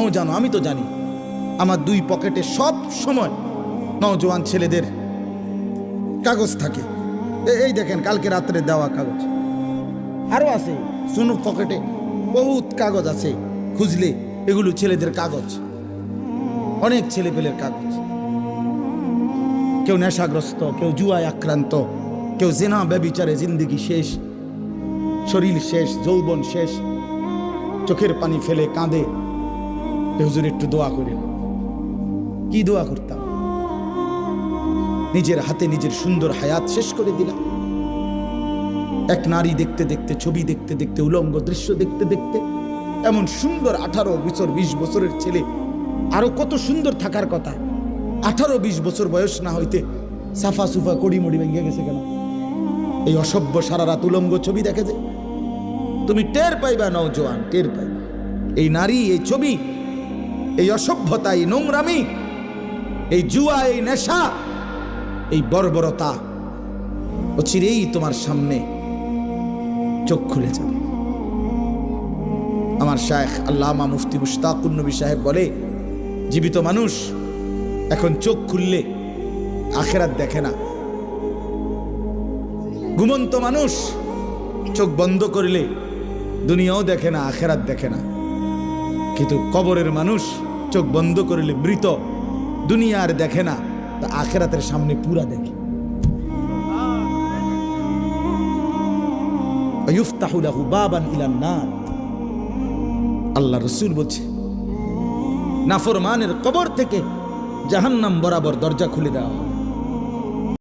নাও জানো, আমি তো জানি। আমার দুই পকেটে সব সময় নওজোয়ান ছেলেদের কাগজ থাকে। এই দেখেন, কালকে রাত্রে দেওয়া কাগজ। আরও আছে শুনো পকেটে বহুত কাগজ আছে, খুঁজলে এগুলো ছেলেদের কাগজ। অনেক ছেলেপেলের কাগজ। কেউ নেশাগ্রস্ত, কেউ জুয়ায় আক্রান্ত, কেউ জেনা ব্যবিচারে জিন্দিগি শেষ, শরীর শেষ, যৌবন শেষ, চোখের পানি ফেলে কাঁদে। হুজুর, একটু দোয়া করেন। কি দোয়া করতাম? নিজের হাতে নিজের সুন্দর হায়াত শেষ করে দিলাম। এক নারী দেখতে দেখতে, ছবি দেখতে দেখতে, উলঙ্গ দৃশ্য দেখতে দেখতে, এমন সুন্দর আঠারো বছর, বিশ বছরের ছেলে। আরও কত সুন্দর থাকার কথা। আঠারো, বিশ বছর বয়স না হইতে সাফা সুফা কড়ি মড়ি ভেঙে গেছে কেন? এই অসভ্য সারা রাত উলঙ্গ ছবি দেখে যে। তুমি টের পাইবা নও জোয়ান টের পাইবা। এই নারী, এই ছবি এই অসভ্যতা, এই নোংরামি, এই জুয়া, এই নেশা, এই বর্বরতা, অচিরেই তোমার সামনে চোখ খুলে যাবে। আমার শায়েখ আল্লামা মুফতি মুশতাকুর নবী সাহেব বলে, জীবিত মানুষ এখন চোখ খুললে আখেরাত দেখে না। ঘুমন্ত মানুষ চোখ বন্ধ করলে দুনিয়াও দেখে না, আখেরাত দেখে না। কিন্তু কবরের মানুষ চোখ বন্ধ করিলে মৃত। দুনিয়া আর দেখে না, তা আখেরাতের সামনে পুরা দেখে। আল্লাহ রসুল বলছে, নাফরমানের কবর থেকে জাহান্নাম বরাবর দরজা খুলে দেওয়া